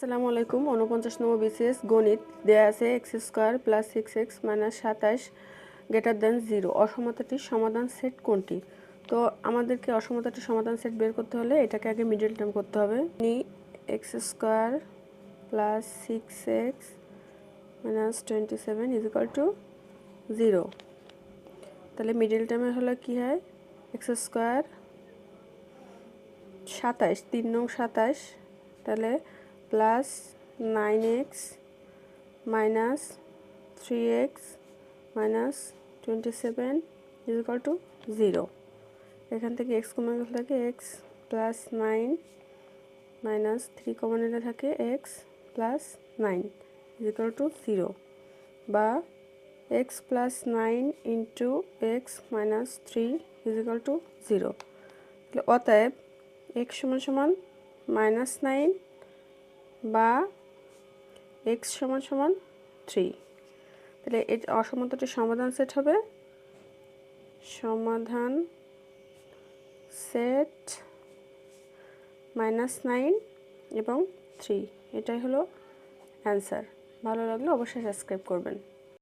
আসসালামু আলাইকুম উনপঞ্চাশ নম্বর বিসিএস গণিত। দেয়া আছে x square plus six x minus সাতাশ গ্রেটার দেন জিরো। অসমতাটির সমাধান সেট কোনটি? তো আমাদেরকে অসমতাটির সমাধান সেট বের করতে হলে এটাকে আগে মিডল টার্ম করতে হবে। নি, x square plus six x minus twenty seven equal to zero. তাহলে মিডল টার্মে হলো কী হয়? এক্স স্কোয়ার সাতাশ তিন নং সাতাশ তাহলে plus nine x minus three x minus twenty seven equal to zero. এখান থেকে এক্স কমন গেলে থাকে x plus nine minus three common এলে থাকে x plus nine equal to zero. বা x plus nine into x minus three equal to zero. অতএব x সমান সমান মাইনাস নাইন বা এক্স সমান সমান থ্রি তাহলে এর অসমতাটির সমাধান সেট হবে। সমাধান সেট মাইনাস নাইন এবং থ্রি এটাই হলো অ্যান্সার ভালো লাগলে অবশ্যই সাবস্ক্রাইব করবেন।